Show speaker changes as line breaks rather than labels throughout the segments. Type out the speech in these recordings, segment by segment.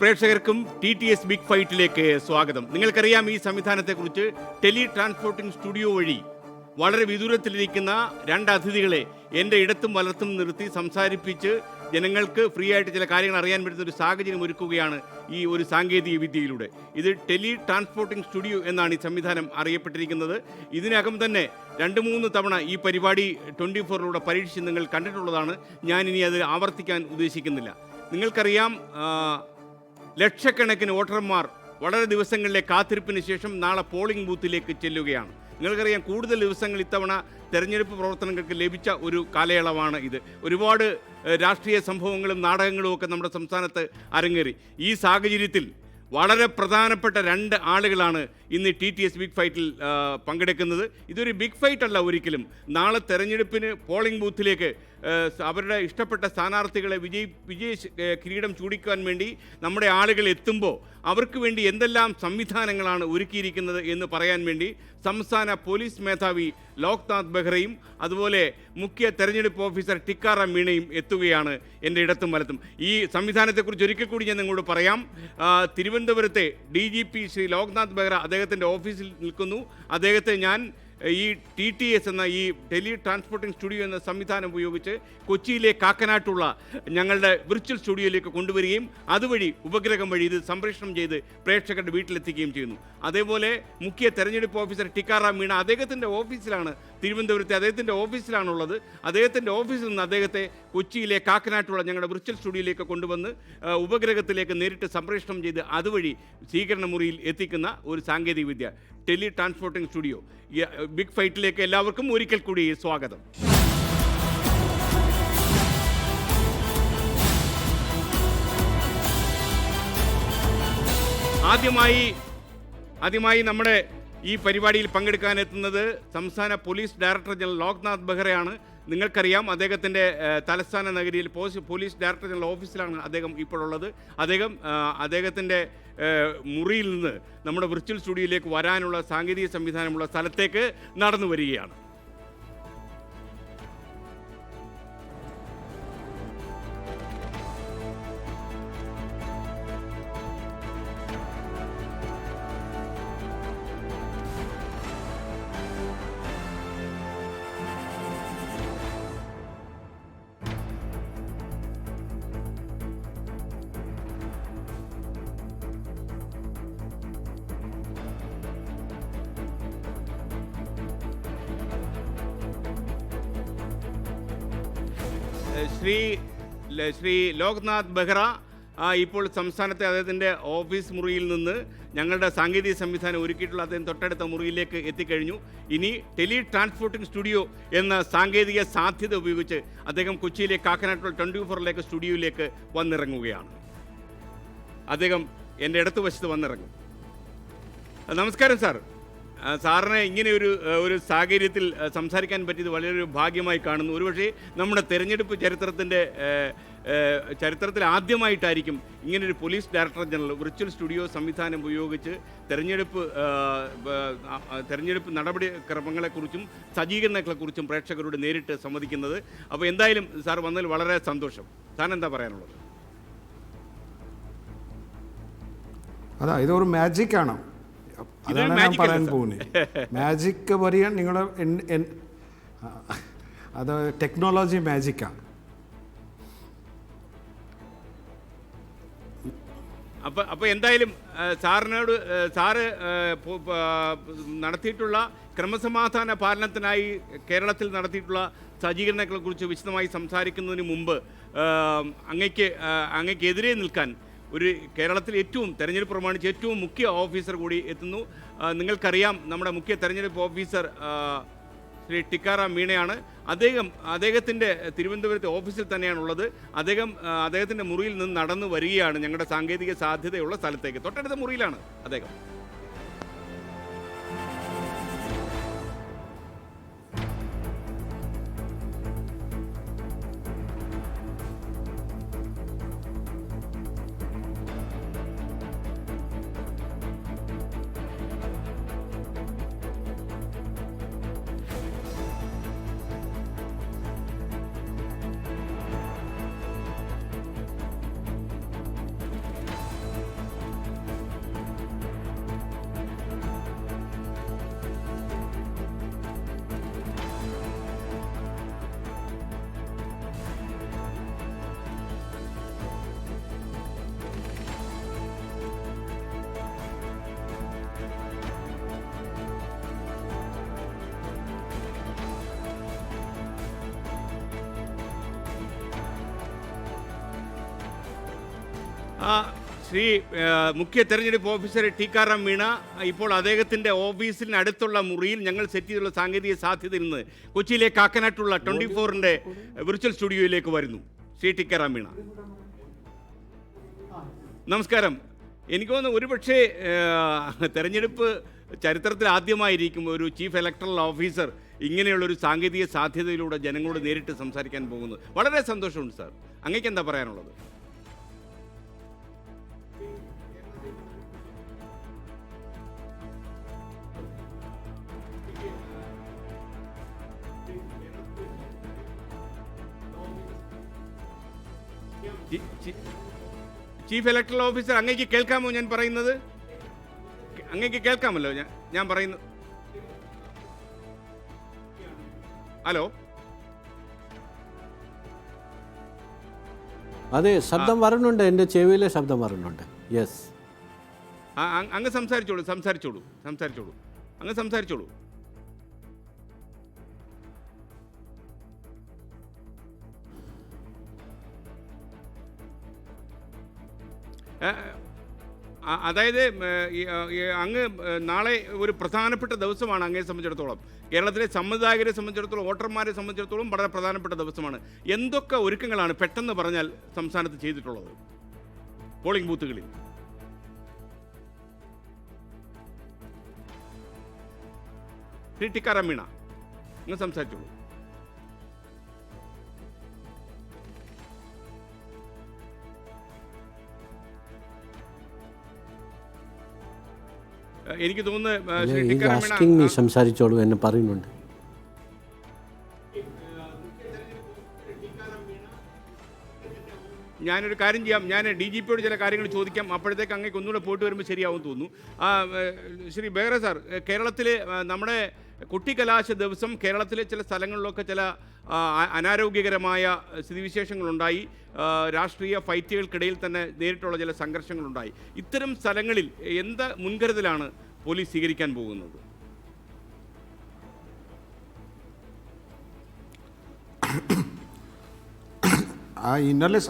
പ്രേക്ഷകർക്കും T T S big ഫൈറ്റിലേക്ക് സ്വാഗതം. നിങ്ങൾക്കറിയാം ഈ സംവിധാനത്തെക്കുറിച്ച് ടെലി ട്രാൻസ്പോർട്ടിംഗ് സ്റ്റുഡിയോ വഴി വളരെ വിദൂരത്തിലിരിക്കുന്ന രണ്ട് അതിഥികളെ എന്റെ ഇടത്തും വലത്തും നിർത്തി സംസാരിപ്പിച്ച് ജനങ്ങൾക്ക് ഫ്രീ ആയിട്ട് ചില കാര്യങ്ങൾ അറിയാൻ പറ്റുന്ന ഒരു സാഹചര്യം ഒരുക്കുകയാണ് ഈ ഒരു സാങ്കേതിക വിദ്യയിലൂടെ. ഇത് ടെലി ട്രാൻസ്പോർട്ടിംഗ് സ്റ്റുഡിയോ എന്നാണ് ഈ സംവിധാനം അറിയപ്പെട്ടിരിക്കുന്നത്. ഇതിനകം തന്നെ രണ്ട് മൂന്ന് തവണ ഈ പരിപാടി ട്വന്റി ഫോറിലൂടെ പരീക്ഷിച്ച് നിങ്ങൾ കണ്ടിട്ടുള്ളതാണ്. ഞാൻ ഇനി അത് ആവർത്തിക്കാൻ ഉദ്ദേശിക്കുന്നില്ല. നിങ്ങൾക്കറിയാം ലക്ഷക്കണക്കിന് വോട്ടർമാർ വളരെ ദിവസങ്ങളിലെ കാത്തിരിപ്പിന് ശേഷം നാളെ പോളിംഗ് ബൂത്തിലേക്ക് ചെല്ലുകയാണ്. നിങ്ങൾക്കറിയാം കൂടുതൽ ദിവസങ്ങൾ ഇത്തവണ തെരഞ്ഞെടുപ്പ് പ്രവർത്തനങ്ങൾക്ക് ലഭിച്ച ഒരു കാലയളവാണ് ഇത്. ഒരുപാട് രാഷ്ട്രീയ സംഭവങ്ങളും നാടകങ്ങളും ഒക്കെ നമ്മുടെ സംസ്ഥാനത്ത് അരങ്ങേറി. ഈ സാഹചര്യത്തിൽ വളരെ പ്രധാനപ്പെട്ട രണ്ട് ആളുകളാണ് ഇന്ന് ടി ടി എസ് ബിഗ് ഫൈറ്റിൽ പങ്കെടുക്കുന്നത്. ഇതൊരു ബിഗ് ഫൈറ്റ് അല്ല ഒരിക്കലും. നാളെ തെരഞ്ഞെടുപ്പിന് പോളിംഗ് ബൂത്തിലേക്ക് അവരുടെ ഇഷ്ടപ്പെട്ട സ്ഥാനാർത്ഥികളെ വിജയി വിജയ കിരീടം ചൂടിക്കാൻ വേണ്ടി നമ്മുടെ ആളുകൾ എത്തുമ്പോൾ അവർക്ക് വേണ്ടി എന്തെല്ലാം സംവിധാനങ്ങളാണ് ഒരുക്കിയിരിക്കുന്നത് എന്ന് പറയാൻ വേണ്ടി സംസ്ഥാന പോലീസ് മേധാവി ലോക്നാഥ് ബെഹ്റയും അതുപോലെ മുഖ്യ തെരഞ്ഞെടുപ്പ് ഓഫീസർ ടിക്കാറാം മീണയും എത്തുകയാണ് എന്റെ ഇടത്തും വലത്തും. ഈ സംവിധാനത്തെക്കുറിച്ച് ഒരിക്കൽ കൂടി ഞാൻ നിങ്ങളോട് പറയാം. തിരുവനന്തപുരത്തെ D G P Shri Loknath Behera അദ്ദേഹത്തിന്റെ ഓഫീസിൽ നിൽക്കുന്നു. അദ്ദേഹത്തെ ഞാൻ ഈ ടി ടി എസ് എന്ന ഈ ഡൽഹി ട്രാൻസ്പോർട്ടിംഗ് സ്റ്റുഡിയോ എന്ന സംവിധാനം ഉപയോഗിച്ച് കൊച്ചിയിലെ കാക്കനാട്ടുള്ള ഞങ്ങളുടെ വിർച്വൽ സ്റ്റുഡിയോയിലേക്ക് കൊണ്ടുവരികയും അതുവഴി ഉപഗ്രഹം വഴി ഇത് സംപ്രേഷണം ചെയ്ത് പ്രേക്ഷകരുടെ വീട്ടിലെത്തിക്കുകയും ചെയ്യുന്നു. അതേപോലെ മുഖ്യ തെരഞ്ഞെടുപ്പ് ഓഫീസർ ടിക്കാറാം മീണ അദ്ദേഹത്തിന്റെ ഓഫീസിലാണ് തിരുവനന്തപുരത്തെ അദ്ദേഹത്തിന്റെ ഓഫീസിലാണുള്ളത്. അദ്ദേഹത്തിന്റെ ഓഫീസിൽ നിന്ന് അദ്ദേഹത്തെ കൊച്ചിയിലെ കാക്കനാട്ടുള്ള ഞങ്ങളുടെ വിർച്വൽ സ്റ്റുഡിയോയിലേക്ക് കൊണ്ടുവന്ന് ഉപഗ്രഹത്തിലേക്ക് നേരിട്ട് സംപ്രേഷണം ചെയ്ത് അതുവഴി സ്വീകരണ മുറിയിൽ എത്തിക്കുന്ന ഒരു സാങ്കേതിക വിദ്യ ടെലി ട്രാൻസ്പോർട്ടിംഗ് സ്റ്റുഡിയോ. ബിഗ് ഫൈറ്റിലേക്ക് എല്ലാവർക്കും ഒരിക്കൽ കൂടി സ്വാഗതം. ആദ്യമായി ആദ്യമായി നമ്മുടെ ഈ പരിപാടിയിൽ പങ്കെടുക്കാനെത്തുന്നത് സംസ്ഥാന പോലീസ് ഡയറക്ടർ ജനറൽ ലോക്നാഥ് ബെഹ്റയാണ്. നിങ്ങൾക്കറിയാം അദ്ദേഹത്തിന്റെ തലസ്ഥാന നഗരിയിൽ പോലീസ് ഡയറക്ടർ ജനറൽ ഓഫീസിലാണ് അദ്ദേഹം ഇപ്പോഴുള്ളത്. അദ്ദേഹം അദ്ദേഹത്തിന്റെ മുറിയിൽ നിന്ന് നമ്മുടെ വിർച്വൽ സ്റ്റുഡിയോയിലേക്ക് വരാനുള്ള സാങ്കേതിക സംവിധാനമുള്ള സ്ഥലത്തേക്ക് നടന്നു വരികയാണ് ശ്രീ ശ്രീ ലോക്നാഥ് ബെഹ്റ ഇപ്പോൾ സംസ്ഥാനത്തെ അദ്ദേഹത്തിന്റെ ഓഫീസ് മുറിയിൽ നിന്ന് ഞങ്ങളുടെ സാങ്കേതിക സംവിധാനം ഒരുക്കിയിട്ടുള്ള അദ്ദേഹം തൊട്ടടുത്ത മുറിയിലേക്ക് എത്തിക്കഴിഞ്ഞു. ഇനി ടെലി ട്രാൻസ്പോർട്ടിംഗ് സ്റ്റുഡിയോ എന്ന സാങ്കേതിക സാധ്യത ഉപയോഗിച്ച് അദ്ദേഹം കൊച്ചിയിലെ കാക്കനാട്ടുള്ള ട്വന്റി ഫോറിലേക്ക് സ്റ്റുഡിയോയിലേക്ക് വന്നിറങ്ങുകയാണ്. അദ്ദേഹം എന്റെ ഇടത്ത് വശത്ത് വന്നിറങ്ങും. നമസ്കാരം സാർ. സാറിനെ ഇങ്ങനെ ഒരു ഒരു സാഹചര്യത്തിൽ സംസാരിക്കാൻ പറ്റിയത് വളരെ ഒരു ഭാഗ്യമായി കാണുന്നു. ഒരുപക്ഷെ നമ്മുടെ തെരഞ്ഞെടുപ്പ് ചരിത്രത്തിന്റെ ചരിത്രത്തിൽ ആദ്യമായിട്ടായിരിക്കും ഇങ്ങനൊരു police director general virtual studio സംവിധാനം ഉപയോഗിച്ച് തെരഞ്ഞെടുപ്പ് തെരഞ്ഞെടുപ്പ് നടപടിക്രമങ്ങളെക്കുറിച്ചും സജ്ജീകരണങ്ങളെക്കുറിച്ചും പ്രേക്ഷകരോട് നേരിട്ട് സംവദിക്കുന്നത്. അപ്പോൾ എന്തായാലും സാർ വന്നതിൽ വളരെ സന്തോഷം. സാർ എന്താ പറയാനുള്ളത്?
അതാ ഇതൊരു മാജിക് അതാണ് ഞാൻ പറയാൻ പോകുന്നത് മാജിക് പറയാൻ നിങ്ങൾ അത് ടെക്നോളജി മാജിക്കാണ്
അപ്പോൾ അപ്പോൾ എന്തായാലും സാറിനോട് സാറ് നടത്തിയിട്ടുള്ള ക്രമസമാധാന പാലനത്തിനായി കേരളത്തിൽ നടത്തിയിട്ടുള്ള സജ്ജീകരണങ്ങളെക്കുറിച്ച് വിശദമായി സംസാരിക്കുന്നതിന് മുമ്പ് അങ്ങയ്ക്ക് അങ്ങയ്ക്കെതിരെ നിൽക്കാൻ ഒരു കേരളത്തിൽ ഏറ്റവും തെരഞ്ഞെടുപ്പ് പ്രമാണിച്ച് ഏറ്റവും മുഖ്യ ഓഫീസർ കൂടി എത്തുന്നു. നിങ്ങൾക്കറിയാം നമ്മുടെ മുഖ്യ തെരഞ്ഞെടുപ്പ് ഓഫീസർ ശ്രീ ടിക്കാറാം മീണയാണ്. അദ്ദേഹം അദ്ദേഹത്തിന്റെ തിരുവനന്തപുരത്തെ ഓഫീസിൽ തന്നെയാണുള്ളത്. അദ്ദേഹം അദ്ദേഹത്തിന്റെ മുറിയിൽ നിന്ന് നടന്നു വരികയാണ് ഞങ്ങളുടെ സാങ്കേതിക സാധ്യതയുള്ള സ്ഥലത്തേക്ക്. തൊട്ടടുത്ത മുറിയിലാണ് അദ്ദേഹം. ശ്രീ മുഖ്യ തെരഞ്ഞെടുപ്പ് ഓഫീസർ ടിക്കാറാം മീണ ഇപ്പോൾ അദ്ദേഹത്തിന്റെ ഓഫീസിന് അടുത്തുള്ള മുറിയിൽ ഞങ്ങൾ സെറ്റ് ചെയ്തുള്ള സാങ്കേതിക സാധ്യതയിൽ നിന്ന് കൊച്ചിയിലെ കാക്കനാട്ടുള്ള ട്വന്റി ഫോറിന്റെ വിർച്വൽ സ്റ്റുഡിയോയിലേക്ക് വരുന്നു. ശ്രീ ടിക്കാറാം മീണ. നമസ്കാരം. എനിക്ക് തോന്നുന്നു ഒരുപക്ഷെ തെരഞ്ഞെടുപ്പ് ചരിത്രത്തിൽ ആദ്യമായിരിക്കും ഒരു ചീഫ് ഇലക്ടറൽ ഓഫീസർ ഇങ്ങനെയുള്ളൊരു സാങ്കേതിക സാധ്യതയിലൂടെ ജനങ്ങളോട് നേരിട്ട് സംസാരിക്കാൻ പോകുന്നത്. വളരെ സന്തോഷമുണ്ട് സാർ. അങ്ങേക്ക് എന്താ പറയാനുള്ളത്? ചീഫ് ഇലക്ടറൽ ഓഫീസർ അങ്ങേക്ക് കേൾക്കാമോ ഞാൻ പറയുന്നത്? അങ്ങേക്ക് കേൾക്കാമല്ലോ ഞാൻ ഞാൻ പറയുന്നു ഹലോ?
അതെ ശബ്ദം വരുന്നുണ്ട്. എന്റെ ചെവിയിലെ ശബ്ദം വരുന്നുണ്ട്. യെസ്
അങ്ങ് സംസാരിച്ചോളൂ സംസാരിച്ചോളൂ സംസാരിച്ചോളൂ. അങ്ങ് സംസാരിച്ചോളൂ. അതായത് അങ്ങ് നാളെ ഒരു പ്രധാനപ്പെട്ട ദിവസമാണ് അങ്ങയെ സംബന്ധിച്ചിടത്തോളം. കേരളത്തിലെ സമ്മതിദായകരെ സംബന്ധിച്ചിടത്തോളം വോട്ടർമാരെ സംബന്ധിച്ചിടത്തോളം വളരെ പ്രധാനപ്പെട്ട ദിവസമാണ്. എന്തൊക്കെ ഒരുക്കങ്ങളാണ് പെട്ടെന്ന് പറഞ്ഞാൽ സംസ്ഥാനത്ത് ചെയ്തിട്ടുള്ളത്? പോളിംഗ് ബൂത്തുകളിൽ. ടിക്കാറാം മീണ നിങ്ങൾ സംസാരിച്ചോളൂ. എനിക്ക് തോന്നുന്നു
സംസാരിച്ചോളൂ എന്നെ പറയുന്നുണ്ട്.
ഞാനൊരു കാര്യം ചെയ്യാം. ഞാൻ ഡി ജി പിയോട് ചില കാര്യങ്ങൾ ചോദിക്കാം. അപ്പോഴത്തേക്ക് അങ്ങേക്ക് ഒന്നുകൂടെ പോയിട്ട് വരുമ്പോൾ ശരിയാവും തോന്നുന്നു. ശ്രീ ബെഹ്റ സാർ കേരളത്തിൽ കേരളത്തിലെ നമ്മുടെ കുട്ടിക്കലാശ ദിവസം കേരളത്തിലെ ചില സ്ഥലങ്ങളിലൊക്കെ ചില അനാരോഗ്യകരമായ സ്ഥിതിവിശേഷങ്ങളുണ്ടായി. രാഷ്ട്രീയ ഫൈറ്റുകൾക്കിടയിൽ തന്നെ നേരിട്ടുള്ള ചില സംഘർഷങ്ങളുണ്ടായി. ഇത്തരം സ്ഥലങ്ങളിൽ എന്ത് മുൻകരുതലാണ് പോലീസ് സ്വീകരിക്കാൻ പോകുന്നത്?
ആ ഇന്നലെ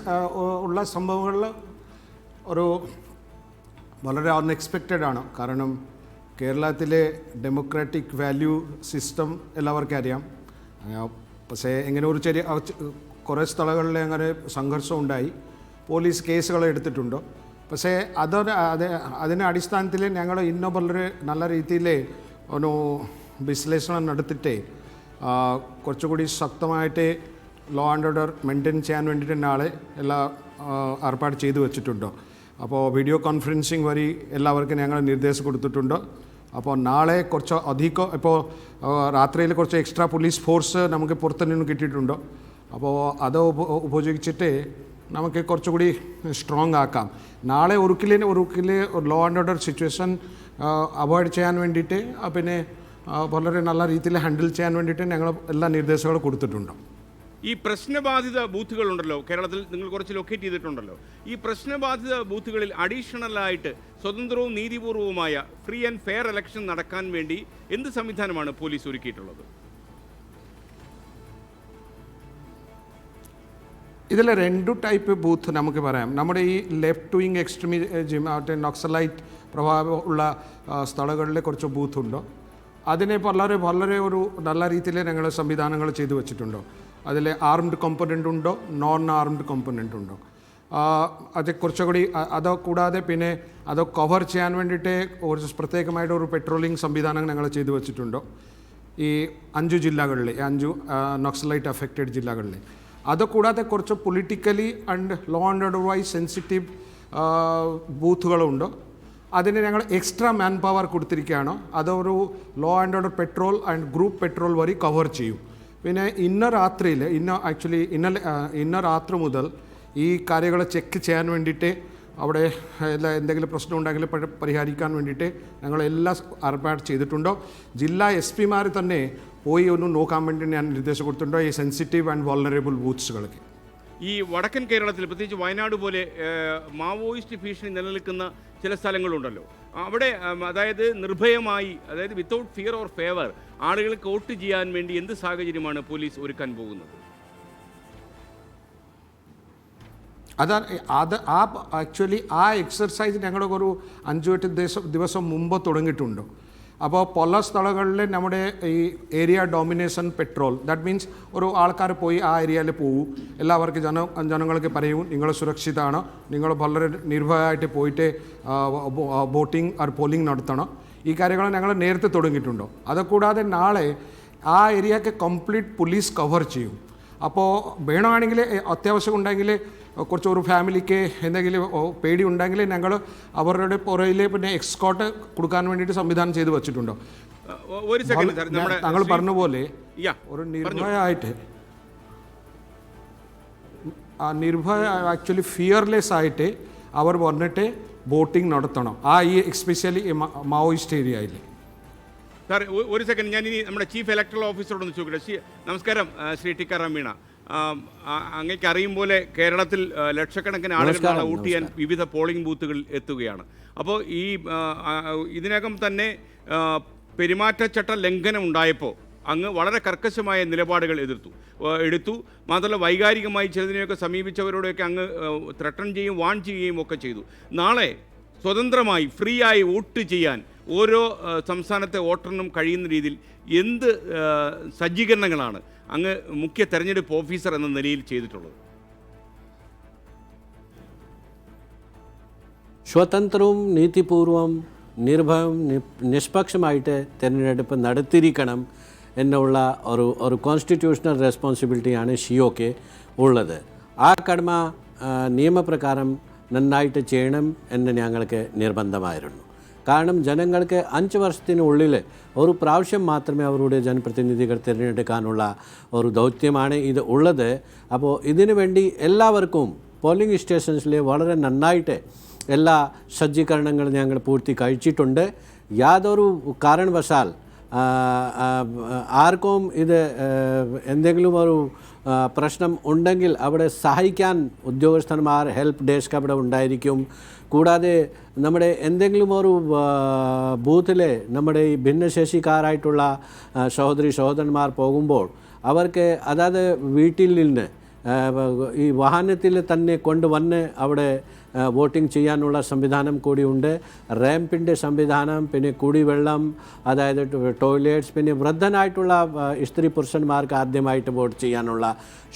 ഉള്ള സംഭവങ്ങളിൽ ഒരു വളരെ അൺഎക്സ്പെക്റ്റഡ് ആണ്. കാരണം കേരളത്തിലെ ഡെമോക്രാറ്റിക് വാല്യൂ സിസ്റ്റം എല്ലാവർക്കും അറിയാം. പക്ഷേ എങ്ങനെ ഒരു ചെറിയ കുറേ സ്ഥലങ്ങളിൽ അങ്ങനെ സംഘർഷം ഉണ്ടായി. പോലീസ് കേസുകൾ എടുത്തിട്ടുണ്ട്. പക്ഷേ അതൊരു അത് അതിന്റെ അടിസ്ഥാനത്തിൽ ഞങ്ങൾ ഇന്നും വളരെ നല്ല രീതിയിൽ ഒരു വിശ്ലേഷണം നടത്തിയിട്ട് കുറച്ചുകൂടി ശക്തമായിട്ട് ലോ ആൻഡ് ഓർഡർ മെയിന്റെയിൻ ചെയ്യാൻ വേണ്ടിയിട്ട് നാളെ എല്ലാ ഏർപ്പാട് ചെയ്തു വെച്ചിട്ടുണ്ട്. അപ്പോൾ വീഡിയോ കോൺഫറൻസിങ് വഴി എല്ലാവർക്കും ഞങ്ങൾ നിർദ്ദേശം കൊടുത്തിട്ടുണ്ട്. അപ്പോൾ നാളെ കുറച്ച് അധികം ഇപ്പോൾ രാത്രിയിൽ കുറച്ച് എക്സ്ട്രാ പോലീസ് ഫോഴ്സ് നമുക്ക് പുറത്തു നിന്ന് കിട്ടിയിട്ടുണ്ട്. അപ്പോൾ അത് ഉപ ഉപയോഗിച്ചിട്ട് നമുക്ക് കുറച്ചുകൂടി സ്ട്രോങ് ആക്കാം. നാളെ ഒരിക്കലും ഒരിക്കലും law and order situation avoid ചെയ്യാൻ വേണ്ടിയിട്ട് പിന്നെ വളരെ നല്ല രീതിയിൽ ഹാൻഡിൽ ചെയ്യാൻ വേണ്ടിയിട്ട് ഞങ്ങൾ എല്ലാ നിർദ്ദേശങ്ങളും കൊടുത്തിട്ടുണ്ട്.
ഈ പ്രശ്നബാധിത ബൂത്തുകളുണ്ടല്ലോ. കേരളത്തിൽ നിങ്ങൾ കുറച്ച് ലൊക്കേറ്റ് ചെയ്തിട്ടുണ്ടല്ലോ. ഈ പ്രശ്നബാധിത ബൂത്തുകളിൽ അഡീഷണലായിട്ട് സ്വതന്ത്രവും നീതിപൂർവവുമായ ഫ്രീ ആൻഡ് ഫെയർ ഇലക്ഷൻ നടക്കാൻ വേണ്ടി എന്ത് സംവിധാനമാണ് പോലീസ് ഒരുക്കിയിട്ടുള്ളത്?
ഇതിൽ രണ്ടു ടൈപ്പ് ബൂത്ത് നമുക്ക് പറയാം. നമ്മുടെ ഈ ലെഫ്റ്റ് വിങ് എക്സ്ട്രീമിസം മറ്റേ നക്സലൈറ്റ് പ്രഭാവം ഉള്ള ആ, സ്ഥലങ്ങളിൽ കുറച്ച് ബൂത്തുണ്ടോ. അതിനെ വളരെ വളരെ ഒരു നല്ല രീതിയിൽ ഞങ്ങൾ സംവിധാനങ്ങൾ ചെയ്തു വെച്ചിട്ടുണ്ട്. അതിൽ ആർംഡ് കോമ്പനന്റ് ഉണ്ടോ? നോൺ ആർംഡ് കോമ്പനന്റ് ഉണ്ടോ അത് കുറച്ചുകൂടി അത് കൂടാതെ പിന്നെ അത് കവർ ചെയ്യാൻ വേണ്ടിയിട്ട് ഒരു പ്രത്യേകമായിട്ട് ഒരു പെട്രോളിംഗ് സംവിധാനം ഞങ്ങൾ ചെയ്തു വെച്ചിട്ടുണ്ടോ? ഈ അഞ്ചു ജില്ലകളിൽ അഞ്ചു നക്സലൈറ്റ് അഫക്റ്റഡ് ജില്ലകളിൽ. അത് കൂടാതെ കുറച്ച് politically and law and order wise sensitive ബൂത്തുകളുണ്ട് അതിന് ഞങ്ങൾ എക്സ്ട്രാ മാൻ പവർ കൊടുത്തിരിക്കുകയാണ് അതൊരു law and order patrol and group patrol വഴി കവർ ചെയ്യും? പിന്നെ ഇന്ന രാത്രിയിൽ ഇന്ന ആക്ച്വലി ഇന്നലെ ഇന്ന രാത്രി മുതൽ ഈ കാര്യങ്ങളെ ചെക്ക് ചെയ്യാൻ വേണ്ടിയിട്ട് അവിടെ എല്ലാ എന്തെങ്കിലും പ്രശ്നം ഉണ്ടെങ്കിൽ പരിഹരിക്കാൻ വേണ്ടിയിട്ട് ഞങ്ങൾ എല്ലാം ഏർപ്പാട് ചെയ്തിട്ടുണ്ടോ? ജില്ലാ എസ് പിമാർ തന്നെ പോയി ഒന്ന് നോക്കാൻ വേണ്ടി ഞാൻ നിർദ്ദേശം കൊടുത്തിട്ടുണ്ടോ ഈ സെൻസിറ്റീവ് ആൻഡ് വോളറബിൾ ബൂത്ത്സുകൾക്ക്
ഈ വടക്കൻ കേരളത്തിൽ പ്രത്യേകിച്ച് വയനാട് പോലെ മാവോയിസ്റ്റ് ഭീഷണി നിലനിൽക്കുന്ന ചില സ്ഥലങ്ങളുണ്ടല്ലോ. അവിടെ അതായത് നിർഭയമായി അതായത് വിത്തൗട്ട് ഫിയർ ഓർ ഫേവർ ആളുകൾക്ക് വോട്ട് ചെയ്യാൻ വേണ്ടി എന്ത് സാഹചര്യമാണ് പോലീസ് ഒരുക്കാൻ പോകുന്നത്?
അതാണ് അത് ആ ആക്ച്വലി ആ എക്സർസൈസ് ഞങ്ങളൊക്കെ ഒരു അഞ്ചു എട്ട് ദിവസം ദിവസം മുമ്പ് തുടങ്ങിയിട്ടുണ്ട്. അപ്പോൾ പല സ്ഥലങ്ങളിൽ നമ്മുടെ ഈ area domination patrol that means ഒരു ആൾക്കാർ പോയി ആ ഏരിയയിൽ പോകും എല്ലാവർക്കും ജന ജനങ്ങൾക്ക് പറയും നിങ്ങൾ സുരക്ഷിതമാണ് നിങ്ങൾ വളരെ നിർഭയമായിട്ട് പോയിട്ട് വോട്ടിംഗ് ആർ പോളിംഗ് നടത്തണം. ഈ കാര്യങ്ങൾ ഞങ്ങൾ നേരത്തെ തുടങ്ങിയിട്ടുണ്ടോ? അതുകൂടാതെ നാളെ ആ ഏരിയക്ക് കംപ്ലീറ്റ് പോലീസ് കവർ ചെയ്യും. അപ്പോൾ വേണമെങ്കിൽ അത്യാവശ്യം ഉണ്ടെങ്കിൽ കുറച്ച് ഒരു ഫാമിലിക്ക് എന്തെങ്കിലും പേടി ഉണ്ടെങ്കിൽ ഞങ്ങൾ അവരുടെ പുറയിൽ പിന്നെ എക്സ്കോട്ട് കൊടുക്കാൻ വേണ്ടിയിട്ട് സംവിധാനം ചെയ്ത് വെച്ചിട്ടുണ്ടോ?
ഒരു സെക്കൻഡ്
താങ്കൾ പറഞ്ഞ പോലെ ഒരു നിർഭയമായിട്ട് ആ നിർഭയ ആക്ച്വലി ഫിയർലെസ് ആയിട്ട് അവർ വന്നിട്ട് വോട്ടിംഗ് നടത്തണം. ആ ഈ എക്സ്പെഷ്യലി മാവോയിസ്റ്റ് ഏരിയയിൽ
സാർ ഒരു സെക്കൻഡ് ഞാൻ ഇനി നമ്മുടെ ചീഫ് ഇലക്ട്രൽ ഓഫീസറോടൊന്ന് ചോദിക്കട്ടെ. ശ്രീ നമസ്കാരം ശ്രീ ടിക്കാറാം മീണ. അങ്ങേക്ക് അറിയും പോലെ കേരളത്തിൽ ലക്ഷക്കണക്കിന് ആളുകൾ വോട്ട് ചെയ്യാൻ വിവിധ പോളിംഗ് ബൂത്തുകളിൽ എത്തുകയാണ്. അപ്പോൾ ഈ ഇതിനകം തന്നെ പെരുമാറ്റച്ചട്ട ലംഘനം ഉണ്ടായപ്പോൾ അങ്ങ് വളരെ കർക്കശമായ നിലപാടുകൾ എതിർത്തു. എടുത്തു. മാത്രമല്ല വൈകാരികമായി ചിലതിനെയൊക്കെ സമീപിച്ചവരോടൊക്കെ അങ്ങ് ത്രട്ടൺ ചെയ്യും വാൺ ചെയ്യുകയും ഒക്കെ ചെയ്തു. നാളെ സ്വതന്ത്രമായി ഫ്രീ ആയി വോട്ട് ചെയ്യാൻ ഓരോ സംസ്ഥാനത്തെ വോട്ടറിനും കഴിയുന്ന രീതിയിൽ എന്ത് സജ്ജീകരണങ്ങളാണ് അങ്ങ് മുഖ്യ തെരഞ്ഞെടുപ്പ് ഓഫീസർ എന്ന നിലയിൽ ചെയ്തിട്ടുള്ളത്.
സ്വതന്ത്രവും നീതിപൂർവം നിർഭയം നിഷ്പക്ഷമായിട്ട് തിരഞ്ഞെടുപ്പ് നടത്തിയിരിക്കണം എന്നുള്ള ഒരു ഒരു കോൺസ്റ്റിറ്റ്യൂഷണൽ റെസ്പോൺസിബിലിറ്റിയാണ് ഷിയോക്ക് ഉള്ളത്. ആ കടമ നിയമപ്രകാരം നന്നായിട്ട് ചെയ്യണം എന്ന് ഞങ്ങൾക്ക് നിർബന്ധമായിരുന്നു. കാരണം ജനങ്ങൾക്ക് അഞ്ച് വർഷത്തിനുള്ളിൽ ഒരു പ്രാവശ്യം മാത്രമേ അവരുടെ ജനപ്രതിനിധികൾ തിരഞ്ഞെടുക്കാനുള്ള ഒരു ദൗത്യമാണ് ഇത് ഉള്ളത്. അപ്പോൾ ഇതിനു വേണ്ടി എല്ലാവർക്കും പോളിംഗ് സ്റ്റേഷൻസിൽ വളരെ നന്നായിട്ട് എല്ലാ സജ്ജീകരണങ്ങളും ഞങ്ങൾ പൂർത്തി കഴിച്ചിട്ടുണ്ട്. യാതൊരു കാരണവശാൽ ആർക്കും ഇത് എന്തെങ്കിലും ഒരു പ്രശ്നം ഉണ്ടെങ്കിൽ അവിടെ സഹായിക്കാൻ ഉദ്യോഗസ്ഥന്മാർ ഹെൽപ്പ് ഡെസ്ക് അവിടെ ഉണ്ടായിരിക്കും. കൂടാതെ നമ്മുടെ എന്തെങ്കിലും ഒരു ബൂത്തിലെ നമ്മുടെ ഈ ഭിന്നശേഷിക്കാരായിട്ടുള്ള സഹോദരി സഹോദരന്മാർ പോകുമ്പോൾ അവർക്ക് അതായത് വീട്ടിൽ നിന്ന് ഈ വാഹനത്തിൽ തന്നെ കൊണ്ടുവന്ന് അവിടെ വോട്ടിംഗ് ചെയ്യാനുള്ള സംവിധാനം കൂടിയുണ്ട്. റാമ്പിന്റെ സംവിധാനം പിന്നെ കുടിവെള്ളം അതായത് ടോയ്ലറ്റ്സ് പിന്നെ വൃദ്ധനായിട്ടുള്ള സ്ത്രീ പുരുഷന്മാർക്ക് ആദ്യമായിട്ട് വോട്ട് ചെയ്യാനുള്ള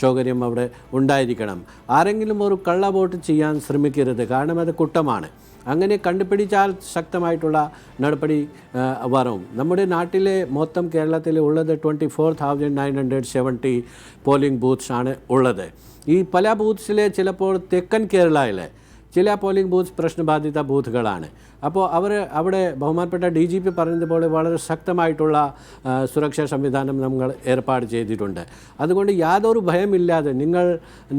സൗകര്യം അവിടെ ഉണ്ടായിരിക്കണം. ആരെങ്കിലും ഒരു കള്ള വോട്ട് ചെയ്യാൻ ശ്രമിക്കരുത് കാരണം അത് കുറ്റമാണ് അങ്ങനെ കണ്ടുപിടിച്ചാൽ ശക്തമായിട്ടുള്ള നടപടി വരും. നമ്മുടെ നാട്ടിലെ മൊത്തം കേരളത്തിൽ ഉള്ളത് twenty four thousand nine hundred seventy polling booths ആണ് ഉള്ളത്. ഈ പല ബൂത്ത്സിലെ ചിലപ്പോൾ തെക്കൻ കേരളയിലെ ചില പോളിംഗ് ബൂത്ത് പ്രശ്നബാധിത ബൂത്തുകളാണ് അപ്പോൾ അവർ അവിടെ ബഹുമാനപ്പെട്ട ഡി ജി പി പറഞ്ഞതുപോലെ വളരെ ശക്തമായിട്ടുള്ള സുരക്ഷാ സംവിധാനം നമ്മൾ ഏർപ്പാട് ചെയ്തിട്ടുണ്ട്. അതുകൊണ്ട് യാതൊരു ഭയമില്ലാതെ നിങ്ങൾ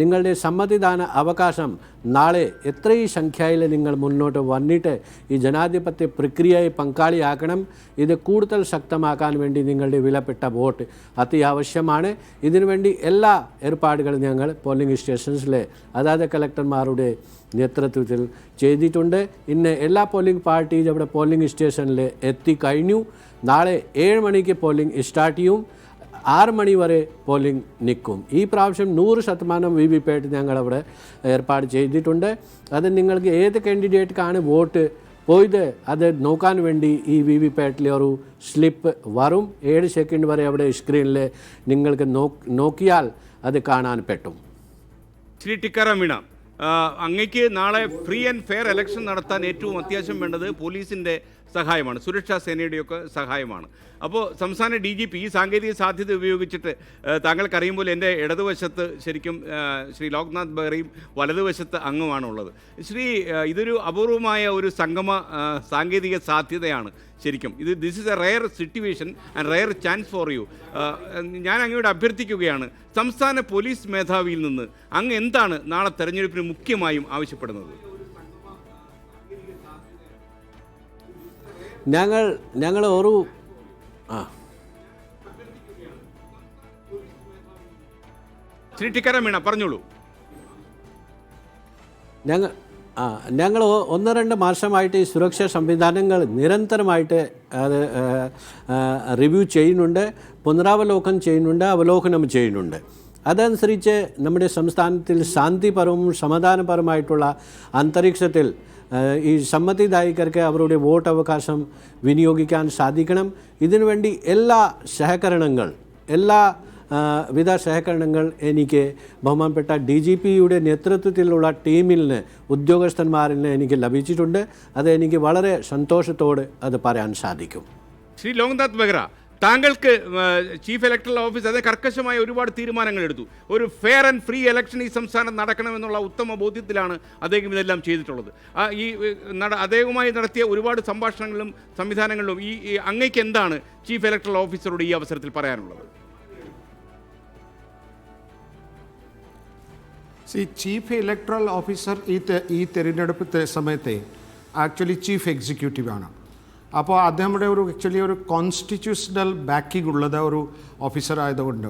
നിങ്ങളുടെ സമ്മതിദാന അവകാശം നാളെ എത്രയും സംഖ്യയിൽ നിങ്ങൾ മുന്നോട്ട് വന്നിട്ട് ഈ ജനാധിപത്യ പ്രക്രിയയെ പങ്കാളിയാക്കണം. ഇത് കൂടുതൽ ശക്തമാക്കാൻ വേണ്ടി നിങ്ങളുടെ വിലപ്പെട്ട വോട്ട് അത്യാവശ്യമാണ്. ഇതിനുവേണ്ടി എല്ലാ ഏർപ്പാടുകളും ഞങ്ങൾ പോളിംഗ് സ്റ്റേഷൻസിലെ അതാത് കളക്ടർമാരുടെ നേതൃത്വത്തിൽ ചെയ്തിട്ടുണ്ട്. ഇന്ന് എല്ലാ പോളിംഗ് പാർട്ടീസ് അവിടെ പോളിംഗ് സ്റ്റേഷനിൽ എത്തിക്കഴിഞ്ഞു നാളെ ഏഴ് മണിക്ക് പോളിംഗ് സ്റ്റാർട്ട് ചെയ്യും. ആറ് മണി വരെ പോളിംഗ് നിൽക്കും. ഈ പ്രാവശ്യം നൂറ് ശതമാനം വി വി പാറ്റ് ഞങ്ങളവിടെ ഏർപ്പാട് ചെയ്തിട്ടുണ്ട്. അത് നിങ്ങൾക്ക് ഏത് കാൻഡിഡേറ്റ്ക്കാണ് വോട്ട് പോയത് അത് നോക്കാൻ വേണ്ടി ഈ വി വി പാറ്റിലെ ഒരു സ്ലിപ്പ് വരും. ഏഴ് സെക്കൻഡ് വരെ അവിടെ സ്ക്രീനിൽ നിങ്ങൾക്ക് നോക്കിയാൽ അത് കാണാൻ പറ്റും.
ശ്രീ ടിക്കാറാം മീണ അങ്ങയ്ക്ക് നാളെ ഫ്രീ ആൻഡ് ഫെയർ ഇലക്ഷൻ നടത്താൻ ഏറ്റവും അത്യാവശ്യം വേണ്ടത് പോലീസിന്റെ സഹായമാണ്. സുരക്ഷാ സേനയുടെയൊക്കെ സഹായമാണ്. അപ്പോൾ സംസ്ഥാന ഡി ജി പി ഈ സാങ്കേതിക സാധ്യത ഉപയോഗിച്ചിട്ട് താങ്കൾക്കറിയും പോലെ എന്റെ ഇടതുവശത്ത് ശരിക്കും ശ്രീ ലോക്നാഥ് ബെഹ്റയും വലതുവശത്ത് അംഗമാണുള്ളത്. ശ്രീ ഇതൊരു അപൂർവമായ ഒരു സംഗമ സാങ്കേതിക സാധ്യതയാണ് ശരിക്കും. ഇത് this is a rare situation and rare chance for you ഞാൻ അങ്ങയോട് അഭ്യർത്ഥിക്കുകയാണ് സംസ്ഥാന പോലീസ് മേധാവിയിൽ നിന്ന് അങ്ങ് എന്താണ് നാളെ തെരഞ്ഞെടുപ്പിന് മുഖ്യമായും ആവശ്യപ്പെടുന്നത്?
ഞങ്ങൾ ഞങ്ങൾ ഒരു ആ.
ശ്രീ ടിക്കാറാം മീണ പറഞ്ഞോളൂ.
ഞങ്ങൾ ആ ഞങ്ങൾ ഒന്ന് രണ്ട് മാസമായിട്ട് ഈ സുരക്ഷാ സംവിധാനങ്ങൾ നിരന്തരമായിട്ട് അത് റിവ്യൂ ചെയ്യുന്നുണ്ട് പുനരാവലോകനം ചെയ്യുന്നുണ്ട് അവലോകനം ചെയ്യുന്നുണ്ട്. അതനുസരിച്ച് നമ്മുടെ സംസ്ഥാനത്തിൽ ശാന്തിപരവും സമാധാനപരമായിട്ടുള്ള അന്തരീക്ഷത്തിൽ ഈ സമ്മതിദായകർക്ക് അവരുടെ വോട്ട് അവകാശം വിനിയോഗിക്കാൻ സാധിക്കണം. ഇതിനുവേണ്ടി എല്ലാ സഹകരണങ്ങൾ എല്ലാ വിധ സഹകരണങ്ങൾ എനിക്ക് ബഹുമാനപ്പെട്ട ഡി ജി പിയുടെ നേതൃത്വത്തിലുള്ള ടീമിൽ നിന്ന് ഉദ്യോഗസ്ഥന്മാരിൽ നിന്ന് എനിക്ക് ലഭിച്ചിട്ടുണ്ട്. അത് എനിക്ക് വളരെ സന്തോഷത്തോടെ അത് പറയാൻ സാധിക്കും.
ശ്രീ ലോക്നാഥ് ബെഹ്റ താങ്കൾക്ക് ചീഫ് ഇലക്ടറൽ ഓഫീസ് അതേ കർക്കശമായ ഒരുപാട് തീരുമാനങ്ങൾ എടുത്തു. ഒരു ഫെയർ ആൻഡ് ഫ്രീ ഇലക്ഷൻ ഈ സംസ്ഥാനം നടക്കണമെന്നുള്ള ഉത്തമ ബോധ്യത്തിലാണ് അദ്ദേഹം ഇതെല്ലാം ചെയ്തിട്ടുള്ളത്. ഈ അദ്ദേഹവുമായി നടത്തിയ ഒരുപാട് സംഭാഷണങ്ങളിലും സംവിധാനങ്ങളിലും ഈ അങ്ങേക്ക് എന്താണ് ചീഫ് ഇലക്ടറൽ ഓഫീസറോട് ഈ അവസരത്തിൽ പറയാനുള്ളത്?
സി ചീഫ് ഇലക്ട്രൽ ഓഫീസർ ഈ ഈ തിരഞ്ഞെടുപ്പ് സമയത്തെ ആക്ച്വലി ചീഫ് എക്സിക്യൂട്ടീവ് ആണ് അപ്പോൾ അദ്ദേഹയുടെ ഒരു ആക്ച്വലി ഒരു കോൺസ്റ്റിറ്റ്യൂഷണൽ ബാക്കിംഗ് ഉള്ളത് ഒരു ഓഫീസർ ആയതുകൊണ്ട്.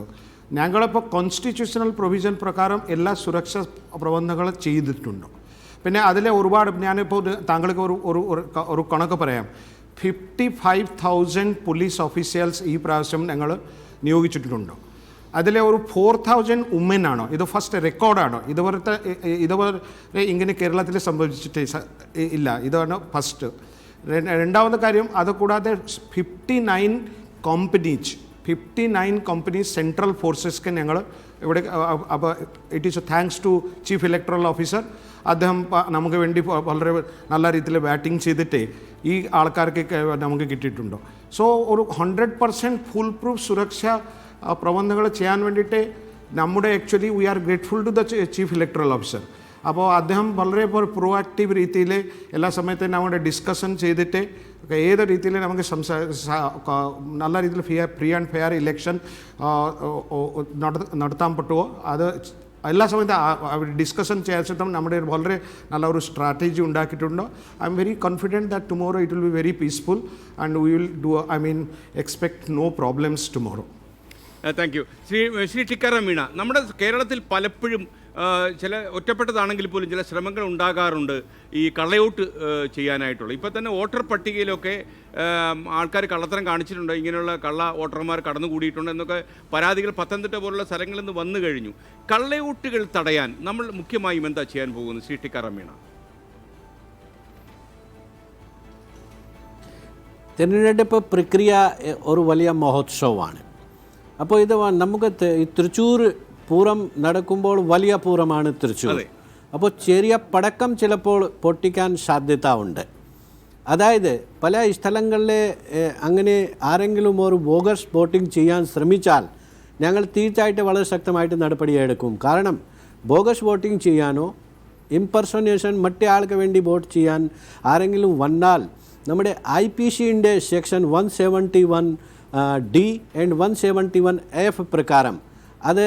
ഞങ്ങളിപ്പോൾ കോൺസ്റ്റിറ്റ്യൂഷണൽ പ്രൊവിഷൻ പ്രകാരം എല്ലാ സുരക്ഷാ പ്രബന്ധങ്ങളും ചെയ്തിട്ടുണ്ട്. പിന്നെ അതിലെ ഒരുപാട് ഞാനിപ്പോൾ താങ്കൾക്ക് ഒരു ഒരു ഒരു കണക്ക് പറയാം. Fifty five thousand police officers ഈ പ്രാവശ്യം ഞങ്ങൾ നിയോഗിച്ചിട്ടുണ്ട്. അതിലെ ഒരു ഫോർ തൗസൻഡ് ഉമ്മൻ ആണോ ഇത് ഫസ്റ്റ് റെക്കോർഡാണോ ഇതുപോലത്തെ ഇതുപോലെ ഇങ്ങനെ കേരളത്തിൽ സംഭവിച്ചിട്ട് ഇല്ല. ഇതാണ് ഫസ്റ്റ് രണ്ടാമത്തെ കാര്യം അത് കൂടാതെ fifty nine companies fifty nine companies central ഫോഴ്സസ്ക്ക് ഞങ്ങൾ ഇവിടെ അപ്പോൾ it is thanks to chief electoral officer അദ്ദേഹം നമുക്ക് വേണ്ടി വളരെ നല്ല രീതിയിൽ ബാറ്റിംഗ് ചെയ്തിട്ട് ഈ ആൾക്കാർക്ക് നമുക്ക് കിട്ടിയിട്ടുണ്ടോ? സോ ഒരു ഹൺഡ്രഡ് പെർസെന്റ് ഫുൾ പ്രൂഫ് സുരക്ഷ പ്രബന്ധങ്ങൾ ചെയ്യാൻ വേണ്ടിയിട്ട് നമ്മുടെ actually we are grateful to the chief electoral officer അപ്പോൾ അദ്ദേഹം വളരെ പ്രോ ആക്റ്റീവ് രീതിയിൽ എല്ലാ സമയത്തും നമ്മുടെ ഡിസ്കഷൻ ചെയ്തിട്ട് ഏത് രീതിയിൽ നമുക്ക് സംസാ നല്ല രീതിയിൽ fear free and fair election നടത്താൻ പറ്റുമോ അത് എല്ലാ സമയത്തും ഡിസ്കഷൻ ചെയ്യാൻ നമ്മുടെ വളരെ നല്ല ഒരു സ്ട്രാറ്റജി ഉണ്ടാക്കിയിട്ടുണ്ട്. I am very confident that tomorrow it will be very peaceful and we will do I mean expect no problems tomorrow
thank you Shri Shri Tikaram Meena നമ്മുടെ കേരളത്തിൽ പലപ്പോഴും ചില ഒറ്റപ്പെട്ടതാണെങ്കിൽ പോലും ചില ശ്രമങ്ങൾ ഉണ്ടാകാറുണ്ട് ഈ കള്ളയോട്ട് ചെയ്യാനായിട്ടുള്ള. ഇപ്പോൾ തന്നെ വോട്ടർ പട്ടികയിലൊക്കെ ആൾക്കാർ കള്ളത്തരം കാണിച്ചിട്ടുണ്ട്. ഇങ്ങനെയുള്ള കള്ള വോട്ടർമാർ കടന്നുകൂടിയിട്ടുണ്ട് എന്നൊക്കെ പരാതികൾ പത്തനംതിട്ട പോലുള്ള സ്ഥലങ്ങളിൽ നിന്ന് വന്നു കഴിഞ്ഞു. കള്ളയോട്ടുകൾ തടയാൻ നമ്മൾ മുഖ്യമായും എന്താ ചെയ്യാൻ പോകുന്നത്? ശ്രീ മീണ
തിരഞ്ഞെടുപ്പ് പ്രക്രിയ ഒരു വലിയ മഹോത്സവമാണ്. അപ്പോൾ ഇത് നമുക്ക് തൃശ്ശൂർ പൂരം നടക്കുമ്പോൾ വലിയ പൂരമാണ് തൃശ്ശൂർ. അപ്പോൾ ചെറിയ പടക്കം ചിലപ്പോൾ പൊട്ടിക്കാൻ സാധ്യത ഉണ്ട് അതായത് പല സ്ഥലങ്ങളിലെ അങ്ങനെ ആരെങ്കിലും ഒരു ബോഗസ് വോട്ടിംഗ് ചെയ്യാൻ ശ്രമിച്ചാൽ ഞങ്ങൾ തീർച്ചയായിട്ടും വളരെ ശക്തമായിട്ട് നടപടിയെടുക്കും കാരണം ബോഗസ് വോട്ടിംഗ് ചെയ്യാനോ ഇംപെർസോനേഷൻ മറ്റേ ആൾക്ക് വേണ്ടി വോട്ട് ചെയ്യാൻ ആരെങ്കിലും വന്നാൽ നമ്മുടെ ഐ പി സിന്റെ section one seventy one D and one seventy one F പ്രകാരം അത്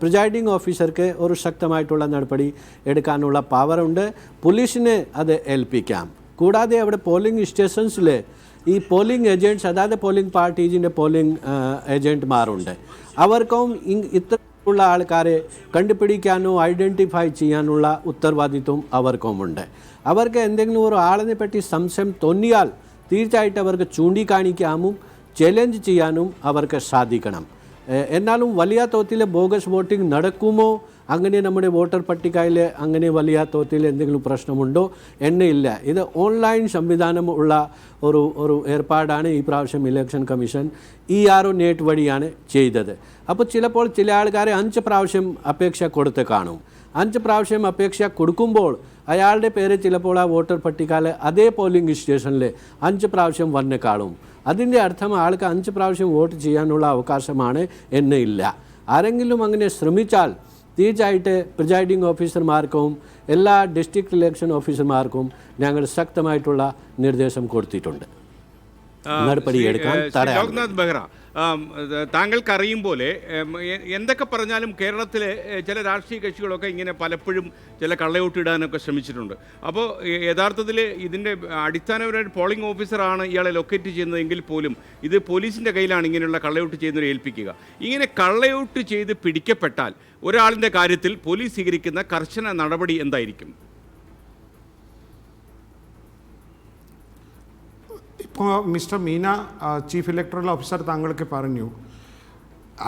പ്രിസൈഡിംഗ് ഓഫീസർക്ക് ഒരു ശക്തമായിട്ടുള്ള നടപടി എടുക്കാനുള്ള പവറുണ്ട്. പോലീസിനെ അത് ഏൽപ്പിക്കാം. കൂടാതെ അവിടെ പോളിംഗ് സ്റ്റേഷൻസിൽ ഈ പോളിംഗ് ഏജന്റ്സ് അതായത് പോളിംഗ് പാർട്ടീസിന്റെ പോളിംഗ് ഏജന്റ്മാരുണ്ട്. അവർക്കും ഇത്തരത്തിലുള്ള ആൾക്കാരെ കണ്ടുപിടിക്കാനോ ഐഡന്റിഫൈ ചെയ്യാനുള്ള ഉത്തരവാദിത്വം അവർക്കുമുണ്ട്. അവർക്ക് എന്തെങ്കിലും ഒരു ആളിനെ പറ്റി സംശയം തോന്നിയാൽ തീർച്ചയായിട്ടും അവർക്ക് ചൂണ്ടിക്കാണിക്കാനും ചലഞ്ച് ചെയ്യാനും അവർക്ക് സാധിക്കണം. എന്നാലും വലിയ തോതിൽ ബോഗസ് വോട്ടിംഗ് നടക്കുമോ? അങ്ങനെ നമ്മുടെ വോട്ടർ പട്ടികയിൽ അങ്ങനെ വലിയ തോതിൽ എന്തെങ്കിലും പ്രശ്നമുണ്ടോ? എന്നില്ല ഇത് ഓൺലൈൻ സംവിധാനം ഉള്ള ഒരു ഒരു ഏർപ്പാടാണ് ഈ പ്രാവശ്യം election commission E R O net വഴിയാണ് ചെയ്തത്. അപ്പോൾ ചിലപ്പോൾ ചില ആൾക്കാരെ അഞ്ച് പ്രാവശ്യം അപേക്ഷ കൊടുത്ത് കാണും. അഞ്ച് പ്രാവശ്യം അപേക്ഷ കൊടുക്കുമ്പോൾ അയാളുടെ പേര് ചിലപ്പോൾ ആ വോട്ടർ പട്ടികയിൽ അതേ പോളിംഗ് സ്റ്റേഷനിൽ അഞ്ച് പ്രാവശ്യം വന്ന് കാണും. അതിന്റെ അർത്ഥം ആൾക്ക് അഞ്ച് പ്രാവശ്യം വോട്ട് ചെയ്യാനുള്ള അവകാശമാണ് എന്നില്ല ആരെങ്കിലും അങ്ങനെ ശ്രമിച്ചാൽ തീർച്ചയായിട്ട് പ്രിസൈഡിംഗ് ഓഫീസർമാർക്കും എല്ലാ ഡിസ്ട്രിക്ട് ഇലക്ഷൻ ഓഫീസർമാർക്കും ഞങ്ങൾ ശക്തമായിട്ടുള്ള നിർദ്ദേശം കൊടുത്തിട്ടുണ്ട്. നടപടിയെടുക്കാൻ
ശ്രീ, ഏ, ശ്രീ
തടയാൻ
ലോക്നാഥ് ബെഹ്റ ആം, ഇത് താങ്കൾക്ക് അറിയും പോലെ എന്തൊക്കെ പറഞ്ഞാലും കേരളത്തിലെ ചില രാഷ്ട്രീയ കക്ഷികളൊക്കെ ഇങ്ങനെ പലപ്പോഴും ചില കള്ളയോട്ട് ഇടാനൊക്കെ ശ്രമിച്ചിട്ടുണ്ട് അപ്പോൾ യഥാർത്ഥത്തിൽ ഇതിന്റെ അടിസ്ഥാനപരമായിട്ട് പോളിംഗ് ഓഫീസറാണ് ഇയാളെ ലൊക്കേറ്റ് ചെയ്യുന്നതെങ്കിൽ പോലും ഇത് പോലീസിന്റെ കയ്യിലാണ് ഇങ്ങനെയുള്ള കള്ളയോട്ട് ചെയ്യുന്നവരെ ഏൽപ്പിക്കുക. ഇങ്ങനെ കള്ളയോട്ട് ചെയ്ത് പിടിക്കപ്പെട്ടാൽ ഒരാളിന്റെ കാര്യത്തിൽ പോലീസ് സ്വീകരിക്കുന്ന കർശന നടപടി എന്തായിരിക്കും?
ഇപ്പോൾ mister Meena chief electoral officer താങ്കൾക്ക് പറഞ്ഞു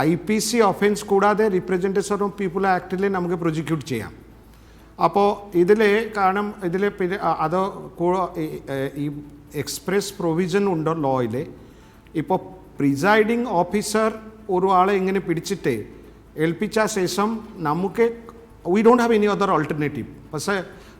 ഐ പി സി ഒഫൻസ് കൂടാതെ റിപ്രസെന്റേഷൻ ഓഫ് പീപ്പിൾ ആക്ടിൽ നമുക്ക് പ്രൊജിക്യൂട്ട് ചെയ്യാം. അപ്പോൾ ഇതിൽ കാരണം ഇതിൽ അത് ഈ എക്സ്പ്രസ് പ്രൊവിഷൻ ഉണ്ടോ ലോയിൽ ഇപ്പോൾ പ്രിസൈഡിങ് ഓഫീസർ ഒരാളെ ഇങ്ങനെ പിടിച്ചിട്ട് ഏൽപ്പിച്ച ശേഷം നമുക്ക് we don't have any other alternative പക്ഷേ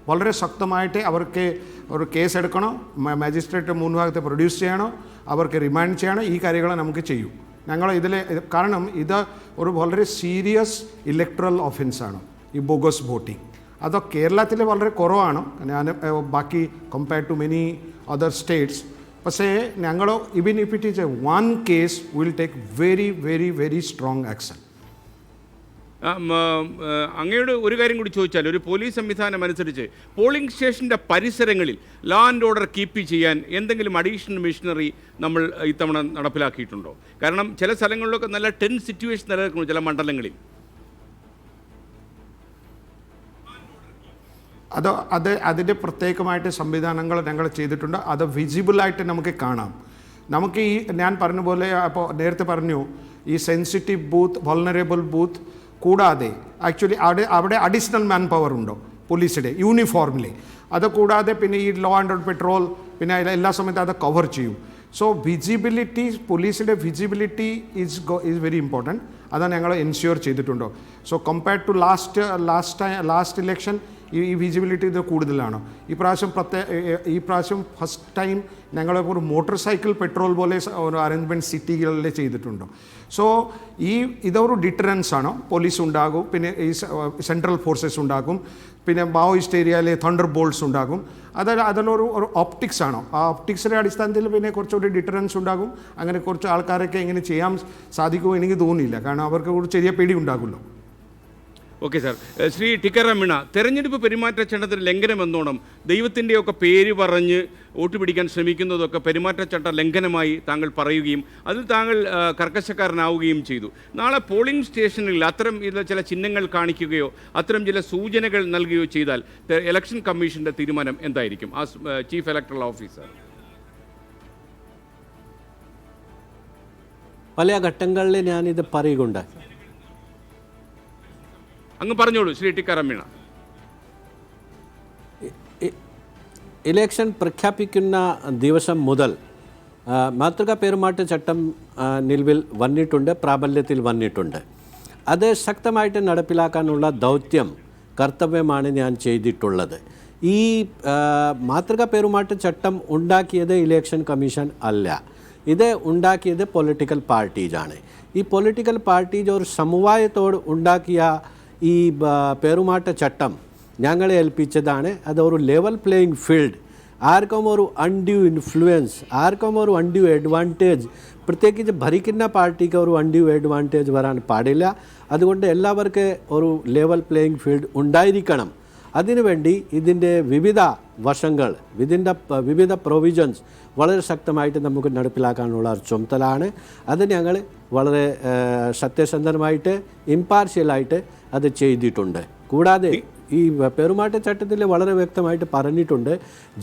വളരെ ശക്തമായിട്ട് അവർക്ക് ഒരു കേസ് എടുക്കണോ. മാജിസ്ട്രേറ്റ് മുൻഭാഗത്ത് പ്രൊഡ്യൂസ് ചെയ്യണം. അവർക്ക് റിമാൻഡ് ചെയ്യണം. ഈ കാര്യങ്ങൾ നമുക്ക് ചെയ്യും. ഞങ്ങൾ ഇതിൽ കാരണം ഇത് ഒരു വളരെ സീരിയസ് ഇലക്ട്രൽ ഒഫൻസാണ് ഈ ബോഗസ് വോട്ടിംഗ് അത് കേരളത്തിൽ വളരെ കുറവാണ്. ഞാൻ ബാക്കി compare to many other states പക്ഷേ ഞങ്ങൾ even if it is a one case will take very very very strong action
അങ്ങയോട് ഒരു കാര്യം കൂടി ചോദിച്ചാൽ ഒരു പോലീസ് സംവിധാനം അനുസരിച്ച് പോളിംഗ് സ്റ്റേഷന്റെ പരിസരങ്ങളിൽ ലാ ആൻഡ് ഓർഡർ കീപ്പ് ചെയ്യാൻ എന്തെങ്കിലും അഡീഷണൽ മെഷീനറി നമ്മൾ ഇത്തവണ നടപ്പിലാക്കിയിട്ടുണ്ടോ? കാരണം ചില സ്ഥലങ്ങളിലൊക്കെ നല്ല ടെൻ സിറ്റുവേഷൻ നിലനിൽക്കുന്നു ചില മണ്ഡലങ്ങളിൽ.
അത് അത് അതിന്റെ പ്രത്യേകമായിട്ട് സംവിധാനങ്ങൾ ഞങ്ങൾ ചെയ്തിട്ടുണ്ട്. അത് വിസിബിളായിട്ട് നമുക്ക് കാണാം. നമുക്ക് ഈ ഞാൻ പറഞ്ഞ പോലെ അപ്പോൾ നേരത്തെ പറഞ്ഞു ഈ സെൻസിറ്റീവ് ബൂത്ത് വൾണറബിൾ ബൂത്ത് കൂടാതെ ആക്ച്വലി അവിടെ അവിടെ അഡീഷണൽ മാൻ പവർ ഉണ്ടോ പോലീസിന്റെ യൂണിഫോമിലെ അത് കൂടാതെ പിന്നെ ഈ ലോ ആൻഡ് പെട്രോൾ പിന്നെ എല്ലാ സമയത്തും അത് കവർ ചെയ്യും. സോ വിജിബിലിറ്റി പോലീസിന്റെ visibility is is very important അതാണ് ഞങ്ങൾ എൻഷ്യൂർ ചെയ്തിട്ടുണ്ടോ? So compared to last last time last election ഈ വിസിബിലിറ്റി ഇത് കൂടുതലാണ്. ഈ പ്രാവശ്യം പ്രത്യേക ഈ പ്രാവശ്യം ഫസ്റ്റ് ടൈം ഞങ്ങൾ ഒരു മോട്ടോർ സൈക്കിൾ പെട്രോൾ പോലെ ഒരു അറേഞ്ച്മെന്റ് സിറ്റികളിൽ ചെയ്തിട്ടുണ്ട്. സോ ഈ ഇതൊരു ഡിറ്ററൻസ് ആണ്. പോലീസ് ഉണ്ടാകും. പിന്നെ ഈ സെൻട്രൽ ഫോഴ്സസ് ഉണ്ടാകും. പിന്നെ മാവോയിസ്റ്റ് ഏരിയയിലെ തണ്ടർ ബോൾസ് ഉണ്ടാകും. അത് അതിലൊരു ഒരു ഓപ്റ്റിക്സ് ആണ്. ആ ഓപ്റ്റിക്സിന്റെ അടിസ്ഥാനത്തിൽ പിന്നെ കുറച്ചുകൂടി ഡിറ്ററൻസ് ഉണ്ടാകും. അങ്ങനെ കുറച്ച് ആൾക്കാരൊക്കെ ഇങ്ങനെ ചെയ്യാൻ സാധിക്കുമോ എനിക്ക് തോന്നിയില്ല. കാരണം അവർക്ക് ഒരു ചെറിയ പേടി ഉണ്ടാകുമല്ലോ.
Okay sir. ശ്രീ ടിക്കറമിണ തെരഞ്ഞെടുപ്പ് പെരുമാറ്റച്ചട്ടത്തിന് ലംഘനം എന്നോണം ദൈവത്തിന്റെയൊക്കെ പേര് പറഞ്ഞ് വോട്ട് പിടിക്കാൻ ശ്രമിക്കുന്നതൊക്കെ പെരുമാറ്റച്ചട്ട ലംഘനമായി താങ്കൾ പറയുകയും അതിൽ താങ്കൾ കർക്കശക്കാരനാവുകയും ചെയ്തു. നാളെ പോളിംഗ് സ്റ്റേഷനിൽ അത്തരം ചില ചിഹ്നങ്ങൾ കാണിക്കുകയോ അത്തരം ചില സൂചനകൾ നൽകുകയോ ചെയ്താൽ ഇലക്ഷൻ കമ്മീഷന്റെ തീരുമാനം എന്തായിരിക്കും? ആ ചീഫ് ഇലക്ടറൽ ഓഫീസർ.
പല ഘട്ടങ്ങളിൽ ഞാനിത് പറയുകയുണ്ടായി.
അങ്ങ് പറഞ്ഞോളൂ ശ്രീ ടി
ഇ- ഇലക്ഷൻ പ്രഖ്യാപിക്കുന്ന ദിവസം മുതൽ മാതൃകാ പെരുമാറ്റ ചട്ടം നിലവിൽ വന്നിട്ടുണ്ട് പ്രാബല്യത്തിൽ വന്നിട്ടുണ്ട്. അത് ശക്തമായിട്ട് നടപ്പിലാക്കാനുള്ള ദൗത്യം കർത്തവ്യമാണ് ഞാൻ ചെയ്തിട്ടുള്ളത്. ഈ മാതൃകാ പെരുമാറ്റ ചട്ടം ഉണ്ടാക്കിയത് ഇലക്ഷൻ കമ്മീഷൻ അല്ല. ഇത് ഉണ്ടാക്കിയത് പൊളിറ്റിക്കൽ പാർട്ടീസാണ്. ഈ പൊളിറ്റിക്കൽ പാർട്ടീസ് ഒരു സമവായത്തോട് ഉണ്ടാക്കിയ ഈ പെരുമാറ്റ ചട്ടം ഞങ്ങളെ ഏൽപ്പിച്ചതാണ്. അത് ഒരു ലെവൽ പ്ലേയിങ് ഫീൽഡ് ആർക്കും ഒരു അൺഡ്യൂ ഇൻഫ്ലുവൻസ് ആർക്കും ഒരു അൺഡ്യൂ അഡ്വാന്റേജ് പ്രത്യേകിച്ച് ഭരിക്കുന്ന പാർട്ടിക്ക് ഒരു അൺഡ്യൂ അഡ്വാന്റേജ് വരാൻ പാടില്ല. അതുകൊണ്ട് എല്ലാവർക്കും ഒരു ലെവൽ പ്ലേയിങ് ഫീൽഡ് ഉണ്ടായിരിക്കണം. അതിനുവേണ്ടി ഇതിന്റെ വിവിധ വശങ്ങൾ ഇതിന്റെ വിവിധ പ്രൊവിഷൻസ് വളരെ ശക്തമായിട്ട് നമുക്ക് നടപ്പിലാക്കാനുള്ള ഒരു ചുമതലയാണ്. അത് ഞങ്ങൾ വളരെ സത്യസന്ധമായിട്ട് ഇമ്പാർഷ്യലായിട്ട് അത് ചെയ്തിട്ടുണ്ട്. കൂടാതെ ഈ പെരുമാറ്റച്ചട്ടത്തിൽ വളരെ വ്യക്തമായിട്ട് പറഞ്ഞിട്ടുണ്ട്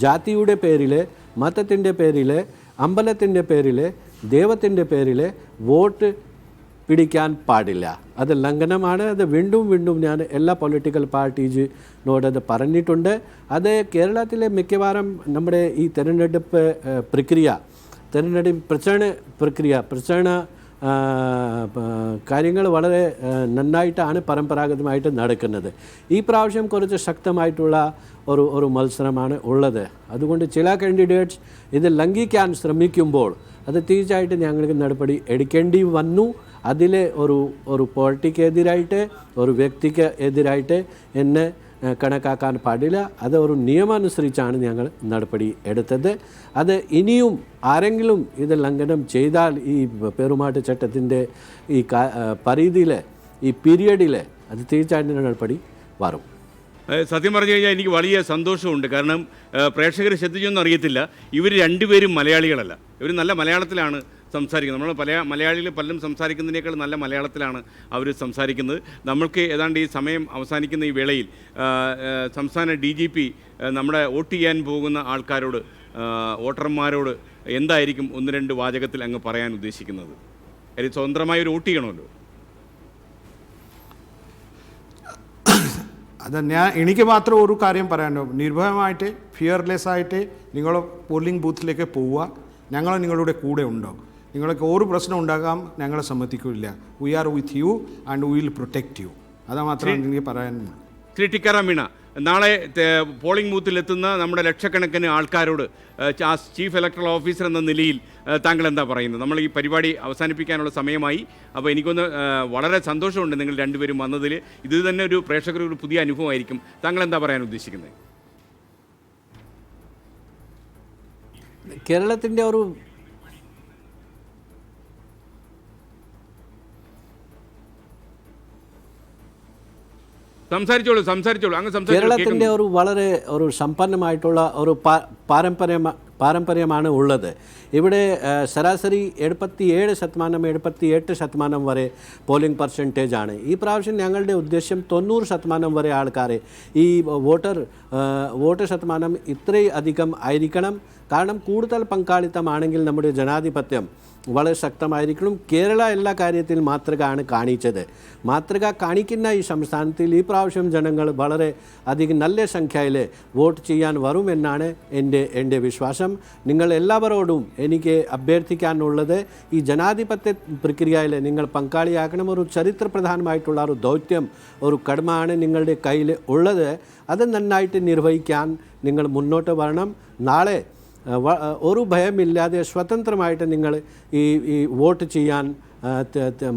ജാതിയുടെ പേരിൽ മതത്തിന്റെ പേരിൽ അമ്പലത്തിന്റെ പേരിൽ ദൈവത്തിന്റെ പേരിൽ വോട്ട് പിടിക്കാൻ പാടില്ല. അത് ലംഘനമാണ്. അത് വീണ്ടും വീണ്ടും ഞാൻ എല്ലാ പൊളിറ്റിക്കൽ പാർട്ടീസിനോട് അത് പറഞ്ഞിട്ടുണ്ട്. അത് കേരളത്തിലെ മിക്കവാറും നമ്മുടെ ഈ തിരഞ്ഞെടുപ്പ് പ്രക്രിയ തിരഞ്ഞെടുപ്പ് പ്രചരണ പ്രക്രിയ പ്രചരണ കാര്യങ്ങൾ വളരെ നന്നായിട്ടാണ് പരമ്പരാഗതമായിട്ട് നടക്കുന്നത്. ഈ പ്രാവശ്യം കുറച്ച് ശക്തമായിട്ടുള്ള ഒരു ഒരു മത്സരമാണ് ഉള്ളത്. അതുകൊണ്ട് ചില കാൻഡിഡേറ്റ്സ് ഇത് ലംഘിക്കാൻ ശ്രമിക്കുമ്പോൾ അത് തീർച്ചയായിട്ടും ഞങ്ങൾക്ക് നടപടി എടുക്കേണ്ടി വന്നു. അതിലെ ഒരു ഒരു പാർട്ടിക്ക് എതിരായിട്ട് ഒരു വ്യക്തിക്ക് എതിരായിട്ട് എന്നെ കണക്കാക്കാൻ പാടില്ല. അത് ഒരു നിയമമനുസരിച്ചാണ് ഞങ്ങൾ നടപടി എടുത്തത്. അത് ഇനിയും ആരെങ്കിലും ഇത് ലംഘനം ചെയ്താൽ ഈ പെരുമാറ്റച്ചട്ടത്തിന്റെ ഈ പരിധിയിൽ ഈ പീരിയഡിൽ അത് തീർച്ചയായിട്ടും നടപടി വരും
സത്യം പറഞ്ഞു കഴിഞ്ഞാൽ എനിക്ക് വലിയ സന്തോഷമുണ്ട്. കാരണം പ്രേക്ഷകർ ശ്രദ്ധിച്ചൊന്നും അറിയത്തില്ല. ഇവർ രണ്ടുപേരും മലയാളികളല്ല. ഇവർ നല്ല മലയാളത്തിലാണ് സംസാരിക്കുന്നത്. നമ്മൾ പല മലയാളികൾ പലരും സംസാരിക്കുന്നതിനേക്കാൾ നല്ല മലയാളത്തിലാണ് അവർ സംസാരിക്കുന്നത്. നമ്മൾക്ക് ഏതാണ്ട് ഈ സമയം അവസാനിക്കുന്ന ഈ വേളയിൽ സംസ്ഥാന ഡി ജി പി നമ്മുടെ വോട്ട് ചെയ്യാൻ പോകുന്ന ആൾക്കാരോട് വോട്ടർമാരോട് എന്തായിരിക്കും ഒന്ന് രണ്ട് വാചകത്തിൽ അങ്ങ് പറയാൻ ഉദ്ദേശിക്കുന്നത്? അതിൽ സ്വതന്ത്രമായി ഒരു വോട്ട് ചെയ്യണമല്ലോ.
അത് ഞാൻ എനിക്ക് മാത്രം ഒരു കാര്യം പറയാനോ നിർഭയമായിട്ട് ഫിയർലെസ് ആയിട്ട് നിങ്ങൾ പോളിംഗ് ബൂത്തിലേക്ക് പോവുക. ഞങ്ങൾ നിങ്ങളുടെ കൂടെ ഉണ്ടോ? നിങ്ങൾക്ക് ഒരു പ്രശ്നം ഉണ്ടാകാം ഞങ്ങളെ സമ്മതിക്കില്ല. We are with you and will protect you അതാ മാത്രമേ എനിക്ക് പറയാനുള്ളൂ
ശ്രീ ടിക്കാറാം മീണ. നാളെ പോളിംഗ് ബൂത്തിലെത്തുന്ന നമ്മുടെ ലക്ഷക്കണക്കിന് ആൾക്കാരോട് ചീഫ് ഇലക്ടറൽ ഓഫീസർ എന്ന നിലയിൽ താങ്കൾ എന്താ പറയുന്നത്? നമ്മൾ ഈ പരിപാടി അവസാനിപ്പിക്കാനുള്ള സമയമായി. അപ്പോൾ എനിക്കൊന്ന് വളരെ സന്തോഷമുണ്ട് നിങ്ങൾ രണ്ടുപേരും വന്നതിൽ ഇത് തന്നെ ഒരു പ്രേക്ഷകർക്ക് ഒരു പുതിയ അനുഭവമായിരിക്കും. താങ്കൾ എന്താ പറയാൻ ഉദ്ദേശിക്കുന്നത്?
കേരളത്തിന്റെ ഒരു
സംസാരിച്ചോളൂ സംസാരിച്ചോളൂ. അങ്ങ് കേരളത്തിന്റെ.
ഒരു വളരെ ഒരു സമ്പന്നമായിട്ടുള്ള ഒരു പാരമ്പര്യ പാരമ്പര്യമ പാരമ്പര്യമാണ് ഉള്ളത്. ഇവിടെ ശരാശരി എഴുപത്തി ഏഴ് ശതമാനം എഴുപത്തി എട്ട് ശതമാനം വരെ പോളിംഗ് പെർസെന്റേജ് ആണ് ഈ പ്രാവശ്യം ഞങ്ങളുടെ ഉദ്ദേശം തൊണ്ണൂറ് ശതമാനം വരെ ആൾക്കാരെ ഈ വോട്ടർ വോട്ട് വോട്ടർ ശതമാനം ഇത്രയും അധികം ആയിരിക്കണം. കാരണം കൂടുതൽ പങ്കാളിത്തമാണെങ്കിൽ നമ്മുടെ ജനാധിപത്യം വളരെ ശക്തമായിരിക്കണം. കേരള എല്ലാ കാര്യത്തിൽ മാതൃകയാണ് കാണിച്ചത്. മാതൃക കാണിക്കുന്ന ഈ സംസ്ഥാനത്തിൽ ഈ പ്രാവശ്യം ജനങ്ങൾ വളരെ അധികം നല്ല സംഖ്യയിൽ വോട്ട് ചെയ്യാൻ വരുമെന്നാണ് എന്റെ എന്റെ വിശ്വാസം. നിങ്ങൾ എല്ലാവരോടും എനിക്ക് അഭ്യർത്ഥിക്കാനുള്ളത് ഈ ജനാധിപത്യ പ്രക്രിയയിൽ നിങ്ങൾ പങ്കാളിയാക്കണം ഒരു ചരിത്രപ്രധാനമായിട്ടുള്ള ഒരു ദൗത്യം ഒരു കടമയാണ് നിങ്ങളുടെ കയ്യിൽ ഉള്ളത്. അത് നന്നായിട്ട് നിർവഹിക്കാൻ നിങ്ങൾ മുന്നോട്ട് വരണം. നാളെ ഒരു ഭയമില്ലാതെ സ്വതന്ത്രമായിട്ട് നിങ്ങൾ ഈ ഈ വോട്ട് ചെയ്യാൻ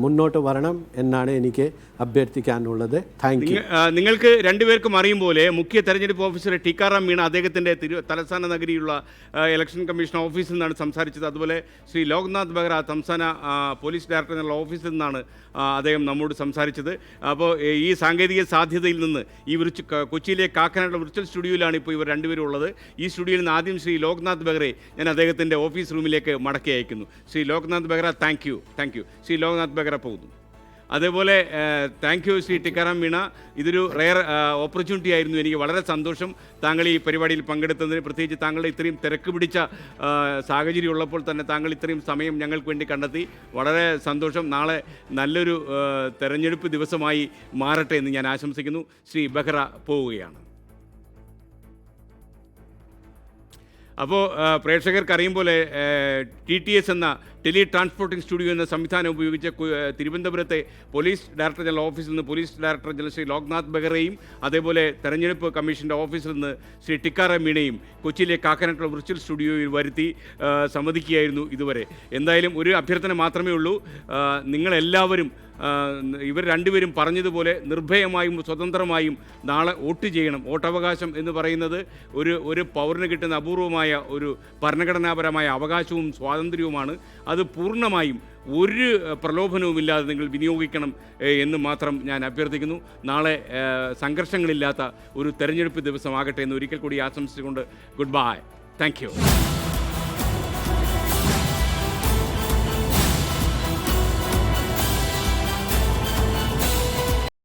മുന്നോട്ട് വരണം എന്നാണ് എനിക്ക് അഭ്യർത്ഥിക്കാനുള്ളത്. താങ്ക് യു
നിങ്ങൾക്ക് രണ്ടുപേർക്കും അറിയും പോലെ മുഖ്യ തെരഞ്ഞെടുപ്പ് ഓഫീസർ ടിക്കാറാം മീണ അദ്ദേഹത്തിന്റെ തിരു തലസ്ഥാന നഗരിയുള്ള ഇലക്ഷൻ കമ്മീഷൻ ഓഫീസിൽ നിന്നാണ് സംസാരിച്ചത്. അതുപോലെ ശ്രീ ലോക്നാഥ് ബെഹ്റ സംസ്ഥാന പോലീസ് ഡയറക്ടർ എന്നുള്ള ഓഫീസിൽ നിന്നാണ് അദ്ദേഹം നമ്മോട് സംസാരിച്ചത്. അപ്പോൾ ഈ സാങ്കേതിക സാധ്യതയിൽ നിന്ന് ഈ വിർച്ചു കൊച്ചിയിലെ കാക്കനാട് വിർച്വൽ സ്റ്റുഡിയോയിലാണ് ഇപ്പോൾ ഇവർ രണ്ടുപേരും ഉള്ളത്. ഈ സ്റ്റുഡിയോയിൽ നിന്ന് ആദ്യം ശ്രീ ലോക്നാഥ് ബെഹ്റയെ ഞാൻ അദ്ദേഹത്തിന്റെ ഓഫീസ് റൂമിലേക്ക് മടക്കി അയക്കുന്നു. Shri Loknath Behera thank you thank you Shri Loknath Behera പോകുന്നു. അതേപോലെ താങ്ക് യു ശ്രീ ടിക്കാറാം മീണ. ഇതൊരു റെയർ ഓപ്പർച്യൂണിറ്റി ആയിരുന്നു. എനിക്ക് വളരെ സന്തോഷം. താങ്കൾ ഈ പരിപാടിയിൽ പങ്കെടുത്തതിന് പ്രത്യേകിച്ച് താങ്കളുടെ ഇത്രയും തിരക്ക് പിടിച്ച സാഹചര്യം ഉള്ളപ്പോൾ തന്നെ താങ്കൾ ഇത്രയും സമയം ഞങ്ങൾക്ക് വേണ്ടി കണ്ടെത്തി. വളരെ സന്തോഷം. നാളെ നല്ലൊരു തെരഞ്ഞെടുപ്പ് ദിവസമായി മാറട്ടെ എന്ന് ഞാൻ ആശംസിക്കുന്നു. ശ്രീ ബെഹ്റ പോവുകയാണ്. അപ്പോൾ പ്രേക്ഷകർക്ക് അറിയും പോലെ ടി ടി എസ് എന്ന ടെലി ട്രാൻസ്പോർട്ടിംഗ് സ്റ്റുഡിയോ എന്ന സംവിധാനം ഉപയോഗിച്ച് തിരുവനന്തപുരത്തെ പോലീസ് ഡയറക്ടർ ജനറൽ ഓഫീസിൽ നിന്ന് police director general Shri Loknath ബെഹ്റയും അതേപോലെ തെരഞ്ഞെടുപ്പ് കമ്മീഷന്റെ ഓഫീസിൽ നിന്ന് ശ്രീ ടിക്കാറാം മീണയും കൊച്ചിയിലെ കാക്കനാട്ടുള്ള വിർച്വൽ സ്റ്റുഡിയോയിൽ വരുത്തി സമ്മതിക്കുകയായിരുന്നു ഇതുവരെ. എന്തായാലും ഒരു അഭ്യർത്ഥന മാത്രമേ ഉള്ളൂ. നിങ്ങളെല്ലാവരും ഇവർ രണ്ടുപേരും പറഞ്ഞതുപോലെ നിർഭയമായും സ്വതന്ത്രമായും നാളെ വോട്ട് ചെയ്യണം. വോട്ടവകാശം എന്ന് പറയുന്നത് ഒരു ഒരു പൗരന് കിട്ടുന്ന അപൂർവമായ ഒരു ഭരണഘടനാപരമായ അവകാശവും സ്വാതന്ത്ര്യവുമാണ്. അത് പൂർണമായും ഒരു പ്രലോഭനവുമില്ലാതെ നിങ്ങൾ വിനിയോഗിക്കണം എന്ന് മാത്രം ഞാൻ അഭ്യർത്ഥിക്കുന്നു. നാളെ സംഘർഷങ്ങളില്ലാത്ത ഒരു തെരഞ്ഞെടുപ്പ് ദിവസമാകട്ടെ എന്ന് ഒരിക്കൽ കൂടി ആശംസിച്ചുകൊണ്ട് ഗുഡ് ബൈ. താങ്ക്